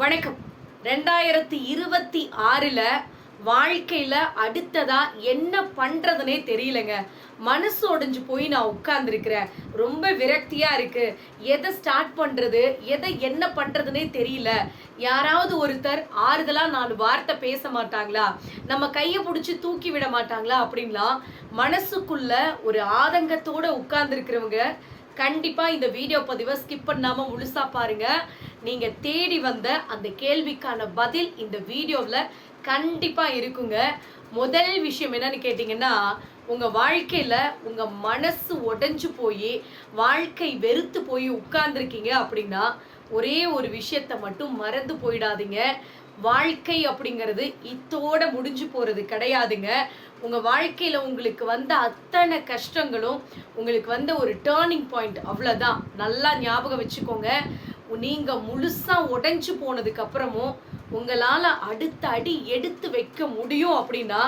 வணக்கம். ரெண்டாயிரத்தி இருபத்தி ஆறில் வாழ்க்கையில் அடுத்ததா என்ன பண்ணுறதுனே தெரியலங்க. மனசு உடைஞ்சு போய் நான் உட்கார்ந்துருக்கிறேன். ரொம்ப விரக்தியாக இருக்குது எதை ஸ்டார்ட் பண்ணுறது எதை என்ன பண்ணுறதுனே தெரியல. யாராவது ஒருத்தர் ஆறுதலாக நாலு வார்த்தை பேச மாட்டாங்களா? நம்ம கையை பிடிச்சி தூக்கி விட மாட்டாங்களா அப்படின்லாம் மனசுக்குள்ள ஒரு ஆதங்கத்தோடு உட்கார்ந்துருக்கிறவங்க கண்டிப்பாக இந்த வீடியோ பதிவை ஸ்கிப் பண்ணாமல் முழுசாக பாருங்கள் நீங்க தேடி வந்த அந்த கேள்விக்கான பதில் இந்த வீடியோவில் கண்டிப்பா இருக்குங்க. முதல் விஷயம் என்னன்னு கேட்டிங்கன்னா உங்க வாழ்க்கையில உங்க மனசு உடஞ்சு போய் வாழ்க்கை வெறுத்து போய் உட்கார்ந்துருக்கீங்க அப்படின்னா ஒரே ஒரு விஷயத்த மட்டும் மறந்து போயிடாதீங்க. வாழ்க்கை அப்படிங்கிறது இத்தோட முடிஞ்சு போறது கிடையாதுங்க. உங்க வாழ்க்கையில உங்களுக்கு வந்த அத்தனை கஷ்டங்களும் உங்களுக்கு வந்த ஒரு டேர்னிங் பாயிண்ட் அவ்வளோதான் நல்லா ஞாபகம் வச்சுக்கோங்க. நீங்க முழுசா உடைஞ்சு போனதுக்கு அப்புறமும் உங்களால அடுத்த அடி எடுத்து வைக்க முடியும் அப்படின்னா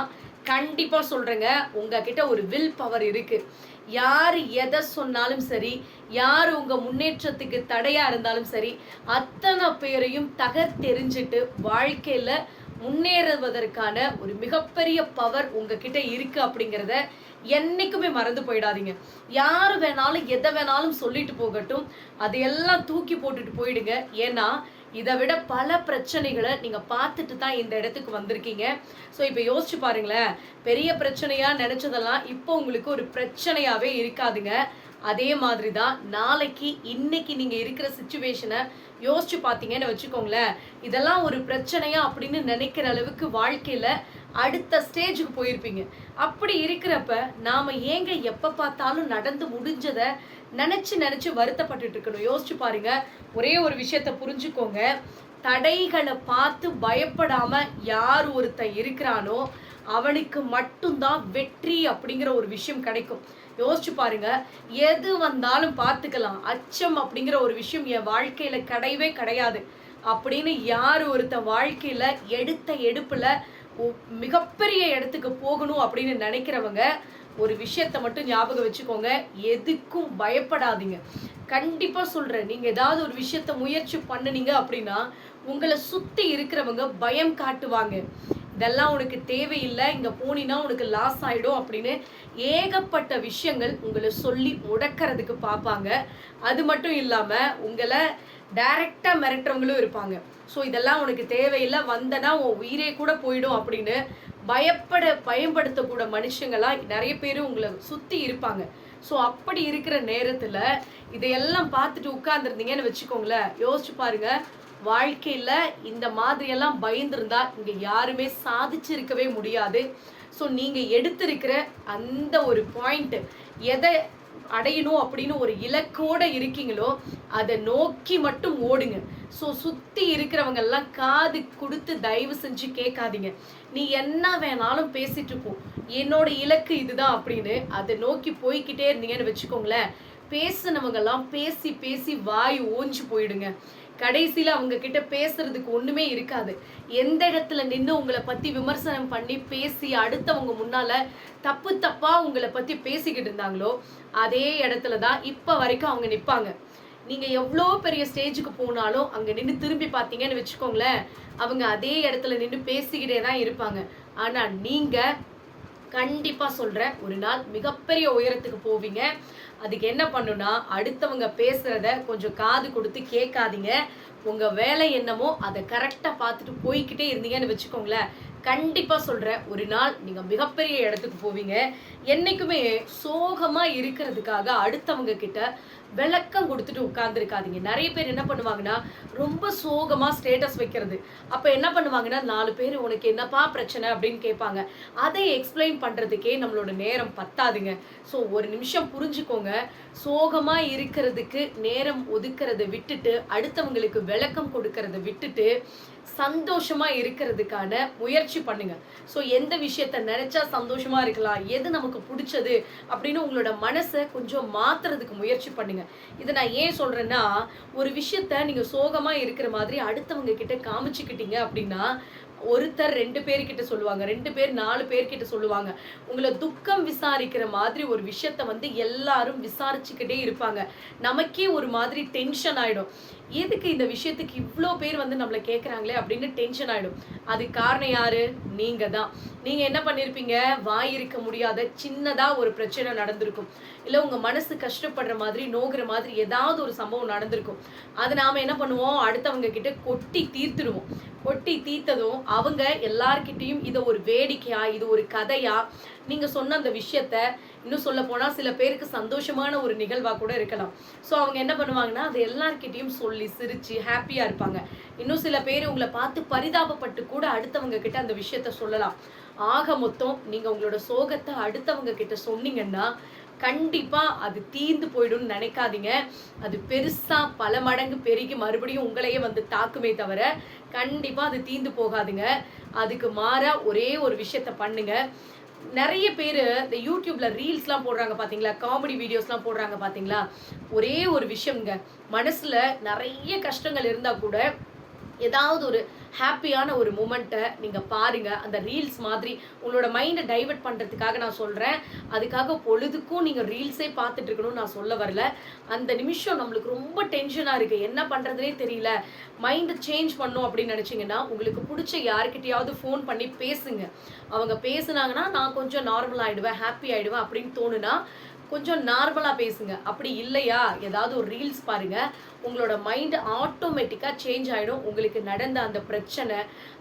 கண்டிப்பா சொல்றேங்க. உங்ககிட்ட ஒரு வில் பவர் இருக்கு. யார் எதை சொன்னாலும் சரி யார் உங்க முன்னேற்றத்துக்கு தடையா இருந்தாலும் சரி அத்தனை பேரையும் தகர்த்தெறிஞ்சிட்டு வாழ்க்கையில முன்னேறுவதற்கான ஒரு மிகப்பெரிய பவர் உங்ககிட்ட இருக்கு அப்படிங்கிறத என்னைக்குமே மறந்து போயிடாதீங்க. யார் வேணாலும் எதை வேணாலும் சொல்லிட்டு போகட்டும். அதையெல்லாம் தூக்கி போட்டுட்டு போயிடுங்க. ஏன்னா இதை விட பல பிரச்சனைகளை நீங்கள் பார்த்துட்டு தான் இந்த இடத்துக்கு வந்திருக்கீங்க. ஸோ இப்போ யோசிச்சு பாருங்களேன். பெரிய பிரச்சனையாக நினச்சதெல்லாம் இப்போ உங்களுக்கு ஒரு பிரச்சனையாகவே இருக்காதுங்க. அதே மாதிரி தான் நாளைக்கு இன்னைக்கு நீங்கள் இருக்கிற சுச்சுவேஷனை யோசிச்சு பார்த்தீங்கன்னு வச்சுக்கோங்களேன். இதெல்லாம் ஒரு பிரச்சனையா அப்படின்னு நினைக்கிற அளவுக்கு வாழ்க்கையில் அடுத்த ஸ்டேஜுக்கு போயிருப்பீங்க. அப்படி இருக்கிறப்ப நாம் ஏங்க எப்போ பார்த்தாலும் நடந்து முடிஞ்சதை நினச்சி நினச்சி வருத்தப்பட்டுட்டு இருக்கணும். யோசிச்சு பாருங்க. ஒரே ஒரு விஷயத்த புரிஞ்சுக்கோங்க. தடைகளை பார்த்து பயப்படாம யார் ஒருத்தன் இருக்கிறானோ அவனுக்கு மட்டும்தான் வெற்றி அப்படிங்கிற ஒரு விஷயம் கிடைக்கும். யோசிச்சு பாருங்க. எது வந்தாலும் பார்த்துக்கலாம். அச்சம் அப்படிங்கிற ஒரு விஷயம் என் வாழ்க்கையில கிடையவே கிடையாது. அப்படின்னு யார் ஒருத்த வாழ்க்கையில எடுத்த எடுப்புல மிகப்பெரிய இடத்துக்கு போகணும் அப்படின்னு நினைக்கிறவங்க ஒரு விஷயத்த மட்டும் ஞாபகம் வச்சுக்கோங்க. எதுக்கும் பயப்படாதீங்க. கண்டிப்பாக சொல்கிறேன் நீங்கள் ஏதாவது ஒரு விஷயத்த முயற்சி பண்ணுனீங்க அப்படின்னா உங்களை சுற்றி இருக்கிறவங்க பயம் காட்டுவாங்க. இதெல்லாம் உனக்கு தேவையில்லை. இங்கே போனீன்னா உனக்கு லாஸ் ஆகிடும் அப்படின்னு ஏகப்பட்ட விஷயங்கள் உங்களை சொல்லி முடக்கிறதுக்கு பார்ப்பாங்க. அது மட்டும் இல்லாமல் உங்களை டைரக்டா மிரட்டுறவங்களும் இருப்பாங்க. ஸோ இதெல்லாம் உனக்கு தேவையில்லை. வந்தனா உன் உயிரே கூட போயிடும் அப்படின்னு பயப்பட பயன்படுத்தக்கூட மனுஷங்களாம் நிறைய பேர் உங்களை சுத்தி இருப்பாங்க. ஸோ அப்படி இருக்கிற நேரத்துல இதையெல்லாம் பார்த்துட்டு உட்கார்ந்துருந்தீங்கன்னு வச்சுக்கோங்களேன். யோசிச்சு பாருங்க. வாழ்க்கையில இந்த மாதிரியெல்லாம் பயந்துருந்தா இங்க யாருமே சாதிச்சிருக்கவே முடியாது. ஸோ நீங்க எடுத்திருக்கிற அந்த ஒரு பாயிண்ட் எதை அடையணும் அப்படின்னு ஒரு இலக்கோட இருக்கீங்களோ அதை நோக்கி மட்டும் ஓடுங்க. ஸோ சுற்றி இருக்கிறவங்க எல்லாம் காது கொடுத்து தயவு செஞ்சு கேட்காதீங்க. நீ என்ன வேணாலும் பேசிட்டு போ. என்னோட இலக்கு இதுதான் அப்படின்னு அதை நோக்கி போய்கிட்டே இருந்தீங்கன்னு வச்சுக்கோங்களேன். பேசுனவங்கெல்லாம் பேசி பேசி வாய் ஓஞ்சு போயிடுங்க. கடைசியில் அவங்க கிட்ட பேசுறதுக்கு ஒன்றுமே இருக்காது. எந்த இடத்துல நின்று உங்களை பற்றி விமர்சனம் பண்ணி பேசி அடுத்தவங்க முன்னால் தப்பு தப்பாக உங்களை பற்றி பேசிக்கிட்டு இருந்தாங்களோ அதே இடத்துல தான் இப்போ வரைக்கும் அவங்க நிற்பாங்க நீங்கள் எவ்வளோ பெரிய ஸ்டேஜுக்கு போனாலும் அங்கே நின்று திரும்பி பார்த்தீங்கன்னு வச்சுக்கோங்களேன் அவங்க அதே இடத்துல நின்று பேசிக்கிட்டே தான் இருப்பாங்க. ஆனால் நீங்கள் கண்டிப்பாக சொல்கிறேன் ஒரு நாள் மிகப்பெரிய உயரத்துக்கு போவீங்க. அதுக்கு என்ன பண்ணுனா அடுத்தவங்க பேசுகிறத கொஞ்சம் காது கொடுத்து கேட்காதீங்க. உங்கள் வேலை என்னமோ அதை கரெக்டாக பார்த்துட்டு போய்க்கிட்டே இருந்தீங்கன்னு வச்சுக்கோங்களேன். கண்டிப்பாக சொல்கிறேன் ஒரு நாள் நீங்கள் மிகப்பெரிய இடத்துக்கு போவீங்க. என்றைக்குமே சோகமாக இருக்கிறதுக்காக அடுத்தவங்க கிட்ட விளக்கம் கொடுத்துட்டு உட்காந்துருக்காதீங்க நிறைய பேர் என்ன பண்ணுவாங்கன்னா ரொம்ப சோகமாக ஸ்டேட்டஸ் வைக்கிறது. அப்போ என்ன பண்ணுவாங்கன்னா நாலு பேர் உனக்கு என்னப்பா பிரச்சனை? அப்படின்னு கேட்பாங்க. அதை எக்ஸ்பிளைன் பண்ணுறதுக்கே நம்மளோட நேரம் பத்தாதுங்க. ஸோ ஒரு நிமிஷம் புரிஞ்சுக்கோங்க. சோகமாக இருக்கிறதுக்கு நேரம் ஒதுக்கிறத விட்டுட்டு அடுத்தவங்களுக்கு விளக்கம் கொடுக்கறத விட்டுட்டு சந்தோஷமா இருக்கிறதுக்கான முயற்சி பண்ணுங்க. ஸோ எந்த விஷயத்த நினைச்சா சந்தோஷமா இருக்கலாம் எது நமக்கு பிடிச்சது அப்படின்னு உங்களோட மனசை கொஞ்சம் மாத்துறதுக்கு முயற்சி பண்ணுங்க. இதை நான் ஏன் சொல்றேன்னா ஒரு விஷயத்த நீங்க சோகமா இருக்கிற மாதிரி அடுத்தவங்க கிட்ட காமிச்சுக்கிட்டீங்க அப்படின்னா ஒருத்தர் ரெண்டு பேர்கிட்ட சொல்லுவாங்க ரெண்டு பேர் நாலு பேர்கிட்ட சொல்லுவாங்க. உங்களை துக்கம் விசாரிக்கிற மாதிரி ஒரு விஷயத்த வந்து எல்லாரும் விசாரிச்சுக்கிட்டே இருப்பாங்க. நமக்கே ஒரு மாதிரி டென்ஷன் ஆயிடும். எதுக்கு இந்த விஷயத்துக்கு இவ்வளோ பேர் வந்து நம்மளை கேட்குறாங்களே அப்படின்னு டென்ஷன் ஆகிடும் அது காரணம் யாரு? நீங்கள் தான். நீங்கள் என்ன பண்ணியிருப்பீங்க வாய் இருக்க முடியாத சின்னதாக ஒரு பிரச்சனை நடந்திருக்கும். இல்லை உங்கள் மனசு கஷ்டப்படுற மாதிரி நோகிற மாதிரி ஏதாவது ஒரு சம்பவம் நடந்திருக்கும். அது நாம என்ன பண்ணுவோம்? அடுத்தவங்க கிட்ட கொட்டி தீர்த்துடுவோம். ஒட்டி தீர்த்ததும் அவங்க எல்லார்கிட்டயும் இதை ஒரு வேடிக்கையா இது ஒரு கதையா நீங்க சொன்ன அந்த விஷயத்த இன்னும் சொல்ல போனா சில பேருக்கு சந்தோஷமான ஒரு நிகழ்வா கூட இருக்கலாம். ஸோ அவங்க என்ன பண்ணுவாங்கன்னா அது எல்லார்கிட்டயும் சொல்லி சிரிச்சு ஹாப்பியா இருப்பாங்க. இன்னும் சில பேர் உங்களை பார்த்து பரிதாபப்பட்டு கூட அடுத்தவங்க கிட்ட அந்த விஷயத்த சொல்லலாம். ஆக மொத்தம் நீங்க உங்களோட சோகத்தை அடுத்தவங்க கிட்ட சொன்னீங்கன்னா கண்டிப்பா அது தீர்ந்து போயிடும்னு நினைக்காதீங்க. அது பெருசா பல மடங்கு பெருகி மறுபடியும் உங்களையே வந்து தாக்குமே தவிர கண்டிப்பா அது தீர்ந்து போகாதுங்க. அதுக்கு மாற ஒரே ஒரு விஷயத்த பண்ணுங்க. நிறைய பேர் இந்த யூடியூப்ல ரீல்ஸ்லாம் போடுறாங்க பார்த்தீங்களா காமெடி வீடியோஸ்லாம் போடுறாங்க பார்த்தீங்களா ஒரே ஒரு விஷயம்ங்க. மனசுல நிறைய கஷ்டங்கள் இருந்தால் கூட ஏதாவது ஒரு ஹாப்பியான ஒரு மூமெண்ட்டை நீங்கள் பாருங்கள் அந்த ரீல்ஸ் மாதிரி உங்களோட மைண்டை டைவர்ட் பண்ணுறதுக்காக நான் சொல்கிறேன் அதுக்காக பொழுதுக்கும் நீங்கள் ரீல்ஸே பார்த்துட்டு இருக்கணும்னு நான் சொல்ல வரல. அந்த நிமிஷம் நம்மளுக்கு ரொம்ப டென்ஷனாக இருக்குது என்ன பண்ணுறதுனே தெரியல. மைண்டை சேஞ்ச் பண்ணும் அப்படின்னு நினச்சிங்கன்னா உங்களுக்கு பிடிச்ச யாருக்கிட்டையாவது ஃபோன் பண்ணி பேசுங்க. அவங்க பேசுனாங்கன்னா நான் கொஞ்சம் நார்மல் ஆகிடுவேன் ஹாப்பி ஆகிடுவேன் அப்படின்னு தோணுனா கொஞ்சம் நார்மலாக பேசுங்க. அப்படி இல்லையா? ஏதாவது ஒரு ரீல்ஸ் பாருங்கள் உங்களோட மைண்ட் ஆட்டோமேட்டிக்காக சேஞ்ச் ஆகிடும் உங்களுக்கு நடந்த அந்த பிரச்சனை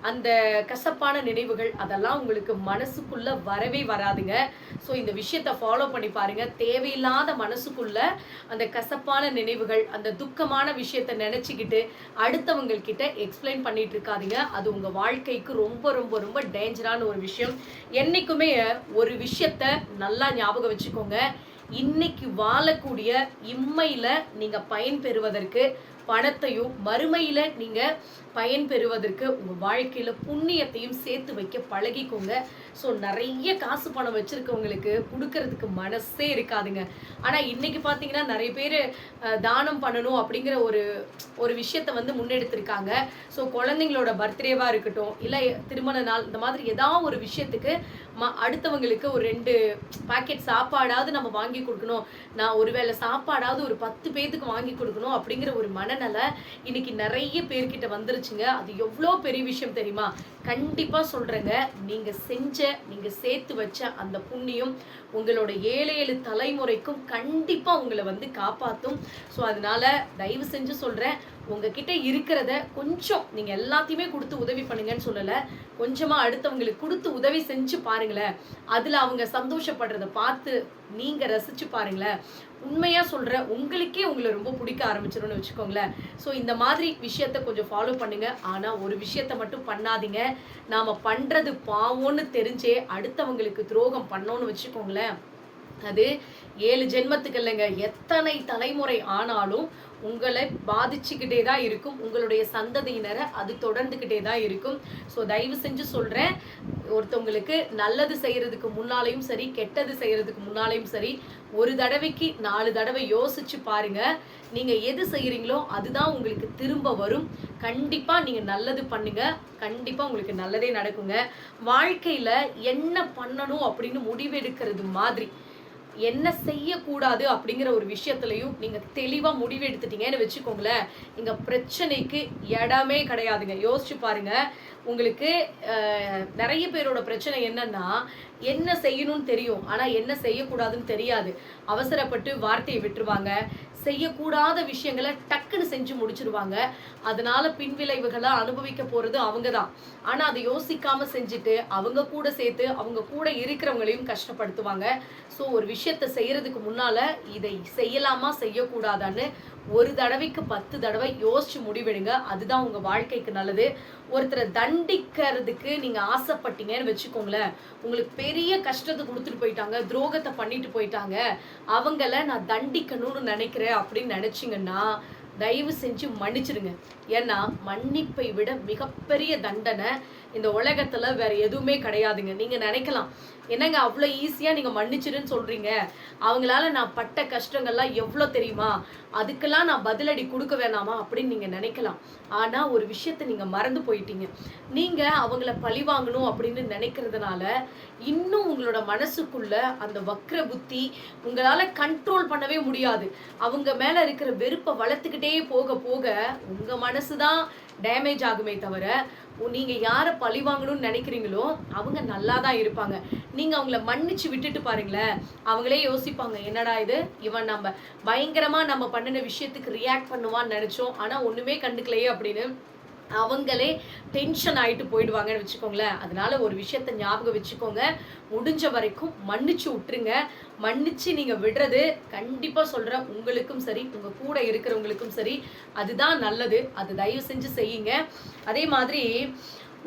அந்த கசப்பான நினைவுகள் அதெல்லாம் உங்களுக்கு மனசுக்குள்ள வரவே வராதுங்க. ஸோ இந்த விஷயத்த ஃபாலோ பண்ணி பாருங்க. தேவையில்லாத மனசுக்குள்ள அந்த கசப்பான நினைவுகள் அந்த துக்கமான விஷயத்த நினச்சிக்கிட்டு அடுத்தவங்கக்கிட்ட எக்ஸ்பிளைன் பண்ணிட்டு இருக்காதிங்க. அது உங்கள் வாழ்க்கைக்கு ரொம்ப ரொம்ப ரொம்ப டேஞ்சரான ஒரு விஷயம். என்னைக்குமே ஒரு விஷயத்த நல்லா ஞாபகம் வச்சுக்கோங்க. இன்னைக்கு வாழக்கூடிய இம்மையில நீங்க பயன் பெறுவதற்கு பணத்தையும் மறுமையில நீங்க பயன் பெறுவதற்கு உங்க வாழ்க்கையில புண்ணியத்தையும் சேர்த்து வைக்க பழகிக்கோங்க. ஸோ நிறைய காசு பணம் வச்சிருக்கவங்களுக்கு கொடுக்கறதுக்கு மனசே இருக்காதுங்க. ஆனா இன்னைக்கு பாத்தீங்கன்னா நிறைய பேர் தானம் பண்ணணும் அப்படிங்கிற ஒரு ஒரு விஷயத்த வந்து முன்னெடுத்திருக்காங்க. ஸோ குழந்தைங்களோட பர்த்டேவா இருக்கட்டும் இல்லை திருமண நாள் இந்த மாதிரி ஏதாவது ஒரு விஷயத்துக்கு ம அடுத்தவங்களுக்கு ஒரு ரெண்டு பாக்கெட் சாப்பாடாவது நம்ம வாங்கி கொடுக்கணும். நான் ஒருவேளை சாப்பாடாவது ஒரு பத்து பேத்துக்கு வாங்கி கொடுக்கணும் அப்படிங்கிற ஒரு மன மனநல இன்னைக்கு நிறைய பேர்கிட்ட வந்துருச்சுங்க. அது எவ்வளோ பெரிய விஷயம் தெரியுமா? கண்டிப்பா சொல்றேங்க. நீங்க செஞ்ச நீங்க சேர்த்து வச்ச அந்த புண்ணியம் உங்களோட ஏழு ஏழு தலைமுறைக்கும் கண்டிப்பா உங்களை வந்து காப்பாத்தும். ஸோ அதனால தயவு செஞ்சு சொல்றேன் உங்ககிட்ட இருக்கிறத கொஞ்சம் நீங்க எல்லாத்தையுமே கொடுத்து உதவி பண்ணுங்கன்னு சொல்லல. கொஞ்சமா அடுத்தவங்களுக்கு கொடுத்து உதவி செஞ்சு பாருங்களேன். அதுல அவங்க சந்தோஷப்படுறத பார்த்து நீங்க ரசிச்சு பாருங்களேன். உண்மையா சொல்ற உங்களுக்கே உங்களை ரொம்ப பிடிக்க ஆரம்பிச்சிரும்னு வச்சுக்கோங்களேன். ஸோ இந்த மாதிரி விஷயத்த கொஞ்சம் ஃபாலோ பண்ணுங்க. ஆனா ஒரு விஷயத்த மட்டும் பண்ணாதீங்க. நாம பண்றது பாவோன்னு தெரிஞ்சே அடுத்தவங்களுக்கு துரோகம் பண்ணோன்னு வச்சுக்கோங்களேன். அது ஏழு ஜென்மத்துக்கு இல்லைங்க எத்தனை தலைமுறை ஆனாலும் உங்களை பாதிச்சுக்கிட்டே தான் இருக்கும். உங்களுடைய சந்ததியினரை அது தொடர்ந்துக்கிட்டே தான் இருக்கும். ஸோ தயவு செஞ்சு சொல்கிறேன் ஒருத்தவங்களுக்கு நல்லது செய்கிறதுக்கு முன்னாலையும் சரி கெட்டது செய்கிறதுக்கு முன்னாலையும் சரி ஒரு தடவைக்கு நாலு தடவை யோசிச்சு பாருங்க. நீங்க எது செய்கிறீங்களோ அதுதான் உங்களுக்கு திரும்ப வரும். கண்டிப்பா நீங்க நல்லது பண்ணுங்க. கண்டிப்பா உங்களுக்கு நல்லதே நடக்குங்க. வாழ்க்கையில என்ன பண்ணணும் அப்படின்னு முடிவெடுக்கிறது மாதிரி. என்ன செய்யக்கூடாது அப்படிங்கிற ஒரு விஷயத்துலையும் நீங்க தெளிவா முடிவு எடுத்துட்டீங்கன்னு வச்சுக்கோங்களேன். இங்க பிரச்சனைக்கு இடமே கிடையாதுங்க. யோசிச்சு பாருங்க. உங்களுக்கு நிறைய பேரோட பிரச்சனை என்னன்னா என்ன செய்யணும்னு தெரியும். ஆனால் என்ன செய்யக்கூடாதுன்னு தெரியாது. அவசரப்பட்டு வார்த்தையை விட்டுருவாங்க. செய்யக்கூடாத விஷயங்களை டக்குன்னு செஞ்சு முடிச்சிருவாங்க. அதனால பின்விளைவுகளை அனுபவிக்க போறது அவங்க தான் ஆனால் அதை யோசிக்காம செஞ்சுட்டு அவங்க கூட சேர்த்து அவங்க கூட இருக்கிறவங்களையும் கஷ்டப்படுத்துவாங்க. ஸோ ஒரு விஷயத்த செய்யறதுக்கு முன்னால இதை செய்யலாமா செய்யக்கூடாதான்னு ஒரு தடவைக்கு பத்து தடவை யோசிச்சு முடிவெடுங்க. அதுதான் உங்க வாழ்க்கைக்கு நல்லது. ஒருத்தரை தண்டிக்கிறதுக்கு நீங்க ஆசைப்பட்டீங்கன்னு வச்சுக்கோங்களேன். உங்களுக்கு பெரிய கஷ்டத்தை கொடுத்துட்டு போயிட்டாங்க துரோகத்தை பண்ணிட்டு போயிட்டாங்க. அவங்கள நான் தண்டிக்கணும்னு நினைக்கிறேன் அப்படின்னு நினச்சிங்கன்னா தயவு செஞ்சு மன்னிச்சிடுங்க. ஏன்னா மன்னிப்பை விட மிகப்பெரிய தண்டனை இந்த உலகத்துல வேற எதுவுமே கிடையாதுங்க. நீங்க நினைக்கலாம். என்னங்க அவ்வளோ ஈஸியாக நீங்கள் மன்னிச்சிடுன்னு சொல்றீங்க? அவங்களால நான் பட்ட கஷ்டங்கள்லாம் எவ்வளோ தெரியுமா? அதுக்கெல்லாம் நான் பதிலடி கொடுக்க வேணாமா? அப்படின்னு நீங்கள் நினைக்கலாம். ஆனால் ஒரு விஷயத்தை நீங்கள் மறந்து போயிட்டீங்க. நீங்கள் அவங்கள பழி வாங்கணும் அப்படின்னு நினைக்கிறதுனால இன்னும் உங்களோட மனசுக்குள்ள அந்த வக்ர புத்தி உங்களால் கண்ட்ரோல் பண்ணவே முடியாது. அவங்க மேலே இருக்கிற வெறுப்பை வளர்த்துக்கிட்டே போக போக உங்கள் மனசு தான் டேமேஜ் ஆகுமே தவிர நீங்கள் யாரை பழி வாங்கணும்னு நினைக்கிறீங்களோ அவங்க நல்லா தான் இருப்பாங்க. நீங்கள் அவங்கள மன்னிச்சு விட்டுட்டு பாருங்களேன். அவங்களே யோசிப்பாங்க என்னடா இது? இவன் நம்ம பயங்கரமாக நம்ம பண்ணின விஷயத்துக்கு ரியாக்ட் பண்ணுவான்னு நினச்சோம். ஆனால் ஒன்றுமே கண்டுக்கலையே அப்படின்னு அவங்களே டென்ஷன் ஆயிட்டு போயிடுவாங்கன்னு வச்சுக்கோங்களேன். அதனால ஒரு விஷயத்த ஞாபகம் வச்சுக்கோங்க. முடிஞ்ச வரைக்கும் மன்னிச்சு விட்டுருங்க. மன்னிச்சு நீங்க விடுறது கண்டிப்பா சொல்றேன். உங்களுக்கும் சரி உங்க கூட இருக்கிறவங்களுக்கும் சரி அதுதான் நல்லது. அது தயவு செஞ்சு செய்யுங்க. அதே மாதிரி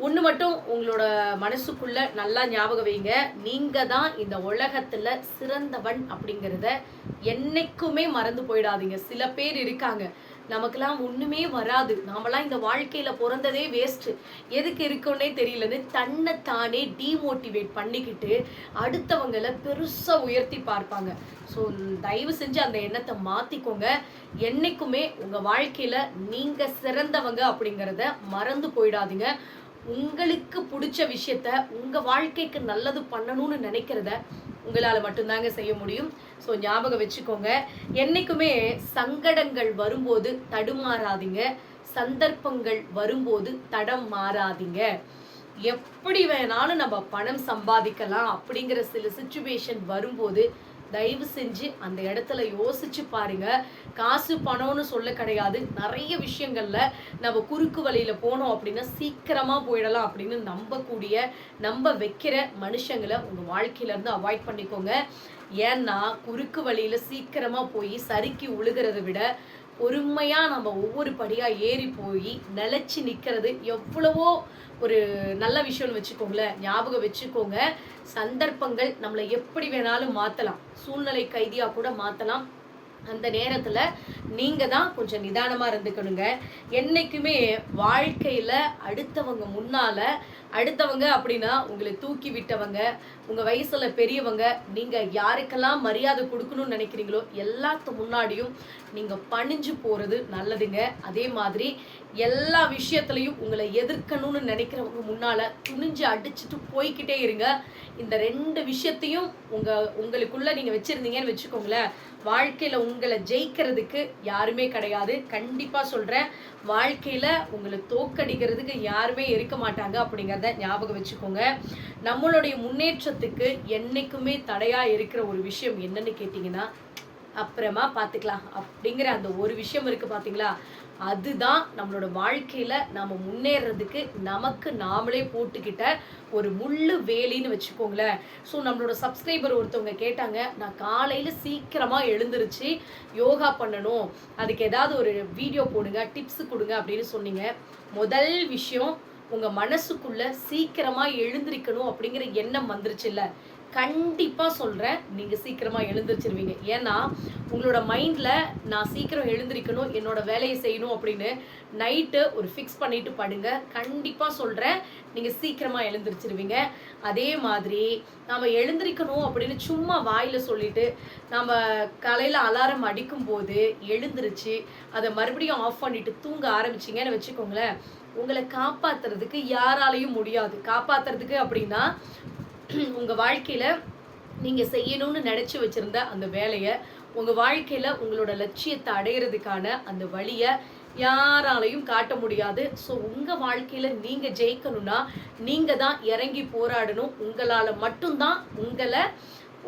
ஒன்று மட்டும் உங்களோட மனசுக்குள்ள நல்லா ஞாபகம் வைங்க. நீங்கள் தான் இந்த உலகத்தில் சிறந்தவன் அப்படிங்கிறத என்னைக்குமே மறந்து போயிடாதீங்க. சில பேர் இருக்காங்க. நமக்கெல்லாம் ஒண்ணுமே வராது. நாமெல்லாம் இந்த வாழ்க்கையில பிறந்ததே வேஸ்ட் எதுக்கு இருக்கோன்னே தெரியலன்னு தன்னை தானே டீமோட்டிவேட் பண்ணிக்கிட்டு அடுத்தவங்களை பெருசா உயர்த்தி பார்ப்பாங்க. ஸோ தயவு செஞ்சு அந்த எண்ணத்தை மாத்திக்கோங்க. என்னைக்குமே உங்க வாழ்க்கையில நீங்க சிறந்தவங்க அப்படிங்கிறத மறந்து போயிடாதீங்க. உங்களுக்கு பிடிச்ச விஷயத்த உங்க வாழ்க்கைக்கு நல்லது பண்ணணும்னு நினைக்கிறத உங்களால மட்டும்தாங்க செய்ய முடியும். ஸோ ஞாபகம் வச்சுக்கோங்க. என்னைக்குமே சங்கடங்கள் வரும்போது தடுமாறாதீங்க. சந்தர்ப்பங்கள் வரும்போது தடம் மாறாதீங்க. எப்படி வேணாலும் நம்ம பணம் சம்பாதிக்கலாம் அப்படிங்கிற சில சுச்சுவேஷன் வரும்போது தயவு செஞ்சு அந்த இடத்துல யோசிச்சு பாருங்க. காசு பணம்னு சொல்ல கிடையாது. நிறைய விஷயங்கள்ல நம்ம குறுக்கு வழியில போனோம் அப்படின்னா சீக்கிரமா போயிடலாம் அப்படின்னு நம்பக்கூடிய நம்ப வைக்கிற மனுஷங்களை உங்க வாழ்க்கையில இருந்து அவாய்ட் பண்ணிக்கோங்க. ஏன்னா குறுக்கு வழியில சீக்கிரமா போய் சறுக்கி உழுகிறத விட பொறுமையாக நம்ம ஒவ்வொரு படியாக ஏறி போய் நிலச்சி நிற்கிறது எவ்வளவோ ஒரு நல்ல விஷயம்னு வச்சுக்கோங்களேன். ஞாபகம் வச்சுக்கோங்க. சந்தர்ப்பங்கள் நம்மளை எப்படி வேணாலும் மாற்றலாம் சூழ்நிலை கைதியாக கூட மாற்றலாம் அந்த நேரத்தில் நீங்கள் தான் கொஞ்சம் நிதானமாக இருந்துக்கணுங்க. என்றைக்குமே வாழ்க்கையில் அடுத்தவங்க முன்னால் அடுத்தவங்க அப்படின்னா உங்களை தூக்கி விட்டவங்க உங்க வயசுல பெரியவங்க நீங்க யாருக்கெல்லாம் மரியாதை கொடுக்கணும்னு நினைக்கிறீங்களோ எல்லாத்து முன்னாடியும் நீங்க பணிஞ்சு போறது நல்லதுங்க. அதே மாதிரி எல்லா விஷயத்துலையும் உங்களை எதிர்க்கணும்னு நினைக்கிறவங்க முன்னால துணிஞ்சு அடிச்சுட்டு போய்கிட்டே இருங்க. இந்த ரெண்டு விஷயத்தையும் உங்க உங்களுக்குள்ள நீங்க வச்சிருந்தீங்கன்னு வச்சுக்கோங்களேன் வாழ்க்கையில உங்களை ஜெயிக்கிறதுக்கு யாருமே கிடையாது. கண்டிப்பா சொல்றேன் வாழ்க்கையில உங்களை தோக்கடிக்கிறதுக்கு யாருமே இருக்க மாட்டாங்க அப்படிங்கிறத ஞாபகம் வச்சுக்கோங்க. நம்மளுடைய முன்னேற்றத்துக்கு என்னைக்குமே தடையா இருக்கிற ஒரு விஷயம் என்னன்னு கேட்டிங்கன்னா அப்புறமா பார்த்துக்கலாம் அப்படிங்கிற அந்த ஒரு விஷயம் இருக்கு பார்த்தீங்களா அதுதான் நம்மளோட வாழ்க்கையில நம்ம முன்னேறதுக்கு நமக்கு நாமளே போட்டுக்கிட்ட ஒரு முள்ளு வேலின்னு வச்சுக்கோங்களேன். ஸோ நம்மளோட சப்ஸ்கிரைபர் ஒருத்தவங்க கேட்டாங்க நான் காலையில சீக்கிரமா எழுந்திருச்சு யோகா பண்ணணும். அதுக்கு ஏதாவது ஒரு வீடியோ போடுங்க டிப்ஸ் கொடுங்க அப்படின்னு சொன்னீங்க. முதல் விஷயம் உங்க மனசுக்குள்ள சீக்கிரமா எழுந்திருக்கணும் அப்படிங்கிற எண்ணம் வந்துருச்சு கண்டிப்பாக சொல்கிறேன் நீங்கள் சீக்கிரமாக எழுந்திரிச்சிருவீங்க. எழுந்திருச்சிருவீங்க ஏன்னா உங்களோட மைண்டில் நான் சீக்கிரம் எழுந்திரிக்கணும் என்னோட வேலையை செய்யணும் அப்படின்னு நைட்டு ஒரு ஃபிக்ஸ் பண்ணிட்டு படுங்க. கண்டிப்பாக சொல்கிறேன் நீங்கள் சீக்கிரமாக எழுந்திருச்சிருவீங்க. அதே மாதிரி நாம் எழுந்திருக்கணும் அப்படின்னு சும்மா வாயில் சொல்லிட்டு நம்ம கலையில் அலாரம் அடிக்கும் போது எழுந்திரிச்சு அதை மறுபடியும் ஆஃப் பண்ணிட்டு தூங்க ஆரம்பிச்சிங்கன்னு வச்சுக்கோங்களேன் உங்களை காப்பாற்றுறதுக்கு யாராலையும் முடியாது. காப்பாற்றுறதுக்கு அப்படின்னா உங்கள் வாழ்க்கையில் நீங்கள் செய்யணும்னு நினச்சி வச்சுருந்த அந்த வேலையை உங்கள் வாழ்க்கையில் உங்களோட லட்சியத்தை அடையிறதுக்கான அந்த வழியை யாராலையும் காட்ட முடியாது. ஸோ உங்கள் வாழ்க்கையில் நீங்கள் ஜெயிக்கணும்னா நீங்கள் தான் இறங்கி போராடணும். உங்களால் மட்டும்தான் உங்களை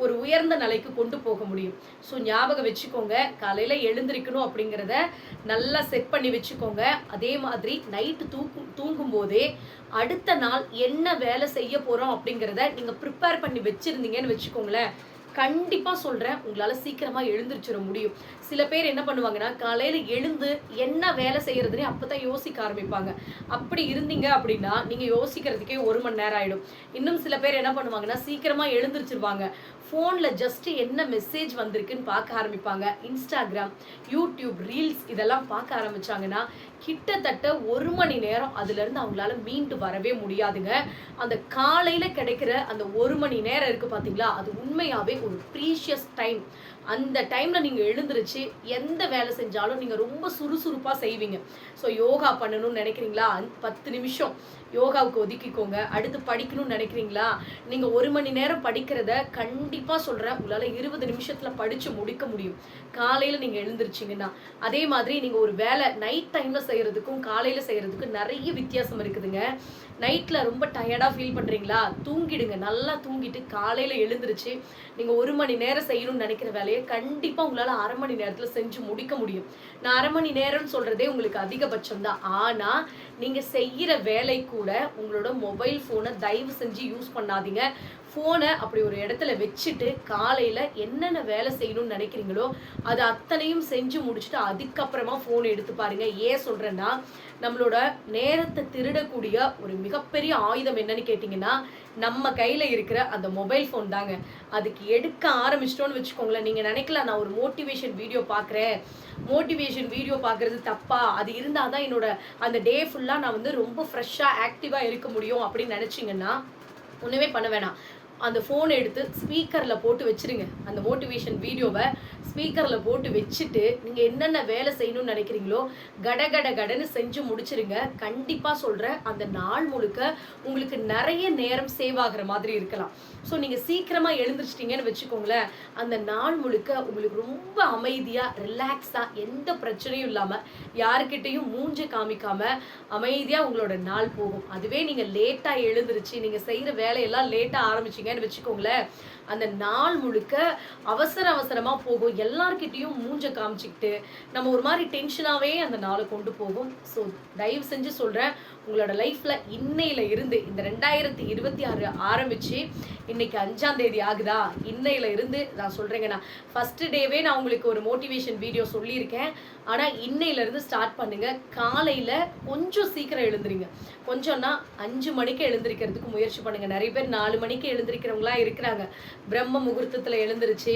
ஒரு உயர்ந்த நிலைக்கு கொண்டு போக முடியும். ஸோ ஞாபகம் வச்சுக்கோங்க காலையில் எழுந்திருக்கணும் அப்படிங்கிறத நல்லா செட் பண்ணி வச்சுக்கோங்க. அதே மாதிரி நைட்டு தூக்கும் தூங்கும் போதே அடுத்த நாள் என்ன வேலை செய்ய போகிறோம் அப்படிங்கிறத நீங்கள் ப்ரிப்பேர் பண்ணி வச்சுருந்தீங்கன்னு வச்சுக்கோங்களேன். கண்டிப்பாக சொல்கிறேன் உங்களால் சீக்கிரமாக எழுந்திரிச்சிட முடியும். சில பேர் என்ன பண்ணுவாங்கன்னா காலையில் எழுந்து என்ன வேலை செய்கிறதுனே அப்போ தான் யோசிக்க ஆரம்பிப்பாங்க. அப்படி இருந்தீங்க அப்படின்னா நீங்கள் யோசிக்கிறதுக்கே ஒரு மணி நேரம் ஆகிடும் இன்னும் சில பேர் என்ன பண்ணுவாங்கன்னா சீக்கிரமாக எழுந்திரிச்சிருவாங்க. ஃபோனில் ஜஸ்ட் என்ன மெசேஜ் வந்திருக்குன்னு பார்க்க ஆரம்பிப்பாங்க. இன்ஸ்டாகிராம் யூடியூப் ரீல்ஸ் இதெல்லாம் பார்க்க ஆரம்பிச்சாங்கன்னா கிட்டத்தட்ட ஒரு மணி நேரம் அதுலேருந்து அவங்களால மீண்டு வரவே முடியாதுங்க. அந்த காலையில் கிடைக்கிற அந்த ஒரு மணி நேரம் இருக்குது பார்த்தீங்களா அது உண்மையாகவே ஒரு ப்ரீஷியஸ் டைம் அந்த டைமில் நீங்கள் எழுந்திருச்சு எந்த வேலை செஞ்சாலும் நீங்கள் ரொம்ப சுறுசுறுப்பாக செய்வீங்க. ஸோ யோகா பண்ணணும்னு நினைக்கிறீங்களா? பத்து நிமிஷம். யோகாவுக்கு ஒதுக்கிக்கோங்க. அடுத்து படிக்கணும்னு நினைக்கிறீங்களா? நீங்கள் ஒரு மணி நேரம் படிக்கிறத கண்டிப்பாக சொல்கிறேன் உங்களால் இருபது நிமிஷத்தில் படித்து முடிக்க முடியும். காலையில் நீங்கள் எழுந்திருச்சிங்கன்னா அதே மாதிரி நீங்கள் ஒரு வேலை நைட் டைமில் செய்கிறதுக்கும் காலையில் செய்கிறதுக்கும் நிறைய வித்தியாசம் இருக்குதுங்க. நைட்டில் ரொம்ப டயர்டாக ஃபீல் பண்ணுறீங்களா தூங்கிடுங்க. நல்லா தூங்கிட்டு காலையில் எழுந்திருச்சு நீங்கள் ஒரு மணி நேரம் செய்யணும்னு நினைக்கிற வேலையை கண்டிப்பாக உங்களால் அரை மணி நேரத்தில் செஞ்சு முடிக்க முடியும். நான் அரை மணி நேரம்னு சொல்கிறதே உங்களுக்கு அதிகபட்சம் தான் ஆனால் நீங்கள் செய்கிற வேலை கூட உங்களோட மொபைல் ஃபோனை தயவு செஞ்சு யூஸ் பண்ணாதீங்க. ஃபோனை அப்படி ஒரு இடத்துல வச்சுட்டு காலையில் என்னென்ன வேலை செய்யணும்னு நினைக்கிறீங்களோ அது அத்தனையும் செஞ்சு முடிச்சுட்டு அதுக்கப்புறமா ஃபோனை எடுத்து பாருங்க. ஏன் சொல்கிறேன்னா நம்மளோட நேரத்தை திருடக்கூடிய ஒரு மிகப்பெரிய ஆயுதம் என்னன்னு கேட்டிங்கன்னா நம்ம கையில் இருக்கிற அந்த மொபைல் ஃபோன் தாங்க. அதுக்கு எடுக்க ஆரம்பிச்சிட்டோன்னு வச்சுக்கோங்களேன். நீங்கள் நினைக்கலாம் நான் ஒரு மோட்டிவேஷன் வீடியோ பார்க்குறேன். மோட்டிவேஷன் வீடியோ பார்க்குறது தப்பா? அது இருந்தால் தான் என்னோட அந்த டே ஃபுல்லாக நான் வந்து ரொம்ப ஃப்ரெஷ்ஷாக ஆக்டிவாக இருக்க முடியும் அப்படின்னு நினச்சிங்கன்னா ஒன்றுமே பண்ண வேணாம். அந்த ஃபோனை எடுத்து ஸ்பீக்கரில் போட்டு வச்சுருங்க. அந்த மோட்டிவேஷன் வீடியோவை ஸ்பீக்கரில் போட்டு வச்சுட்டு நீங்கள் என்னென்ன வேலை செய்யணும்னு நினைக்கிறீங்களோ கட கட கடன்னு செஞ்சு முடிச்சிருங்க. கண்டிப்பாக சொல்கிறேன் அந்த நாள் முழுக்க உங்களுக்கு நிறைய நேரம் சேவ் ஆகிற மாதிரி இருக்கலாம். ஸோ நீங்கள் சீக்கிரமாக எழுந்திரிச்சிட்டிங்கன்னு வச்சுக்கோங்களேன் அந்த நாள் முழுக்க உங்களுக்கு ரொம்ப அமைதியாக ரிலாக்ஸாக எந்த பிரச்சனையும் இல்லாமல் யாருக்கிட்டையும் மூஞ்ச காமிக்காமல் அமைதியாக உங்களோட நாள் போகும். அதுவே நீங்கள் லேட்டாக எழுந்திருச்சு நீங்கள் செய்கிற வேலையெல்லாம் லேட்டாக ஆரம்பிச்சிங்கன்னு வச்சுக்கோங்களேன். அந்த நாள் முழுக்க அவசர அவசரமாக போகும். எல்லார்கிட்டேயும் மூஞ்ச காமிச்சிக்கிட்டு நம்ம ஒரு மாதிரி டென்ஷனாகவே அந்த நாளை கொண்டு போகும். ஸோ தயவு செஞ்சு சொல்கிறேன் உங்களோட லைஃப்பில் இன்னையில இருந்து இந்த ரெண்டாயிரத்தி இருபத்தி ஆறு ஆரம்பித்து இன்னைக்கு அஞ்சாம் தேதி ஆகுதா? இன்னையில இருந்து நான் சொல்கிறேங்க நான் ஃபஸ்ட்டு டேவே நான் உங்களுக்கு ஒரு மோட்டிவேஷன் வீடியோ சொல்லியிருக்கேன். ஆனால் இன்னையிலேருந்து ஸ்டார்ட் பண்ணுங்கள் காலையில் கொஞ்சம் சீக்கிரம் எழுந்துறீங்க கொஞ்சம்னா அஞ்சு மணிக்கு எழுந்திருக்கிறதுக்கு முயற்சி பண்ணுங்கள் நிறைய பேர் நாலு மணிக்கு எழுந்திருக்கிறவங்களா இருக்கிறாங்க. பிரம்ம முகூர்த்தத்தில் எழுந்திருச்சு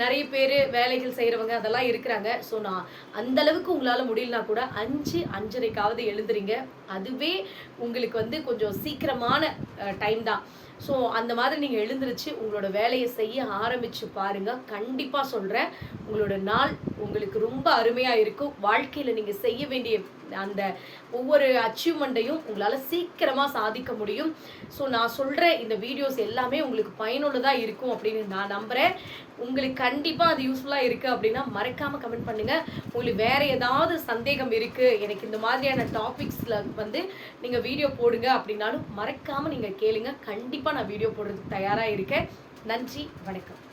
நிறைய பேர் வேலைகள் செய்கிறவங்க அதெல்லாம் இருக்கிறாங்க. ஸோ நான் அந்த அளவுக்கு உங்களால் முடியலனா கூட அஞ்சு அஞ்சரைக்காவது எழுந்துறீங்க அதுவே உங்களுக்கு வந்து கொஞ்சம் சீக்கிரமான டைம் தான். ஸோ அந்த மாதிரி நீங்கள் எழுந்திருச்சு உங்களோட வேலையை செய்ய ஆரம்பித்து பாருங்கள் கண்டிப்பாக சொல்கிறேன் உங்களோட நாள் உங்களுக்கு ரொம்ப அருமையாக இருக்கும். வாழ்க்கையில் நீங்கள் செய்ய வேண்டிய அந்த ஒவ்வொரு அச்சீவ்மெண்ட்டையும் உங்களால் சீக்கிரமாக சாதிக்க முடியும். ஸோ நான் சொல்கிற இந்த வீடியோஸ் எல்லாமே உங்களுக்கு பயனுள்ளதாக இருக்கும் அப்படின்னு நான் நம்புகிறேன் உங்களுக்கு கண்டிப்பாக அது யூஸ்ஃபுல்லாக இருக்குது அப்படின்னா மறக்காமல் கமெண்ட் பண்ணுங்கள் உங்களுக்கு வேறு ஏதாவது சந்தேகம் இருக்குது எனக்கு இந்த மாதிரியான டாபிக்ஸில் வந்து நீங்கள் வீடியோ போடுங்க அப்படின்னாலும் மறக்காமல் நீங்கள் கேளுங்க. கண்டிப்பாக நான் வீடியோ போடுறதுக்கு தயாராக இருக்கேன். நன்றி வணக்கம்.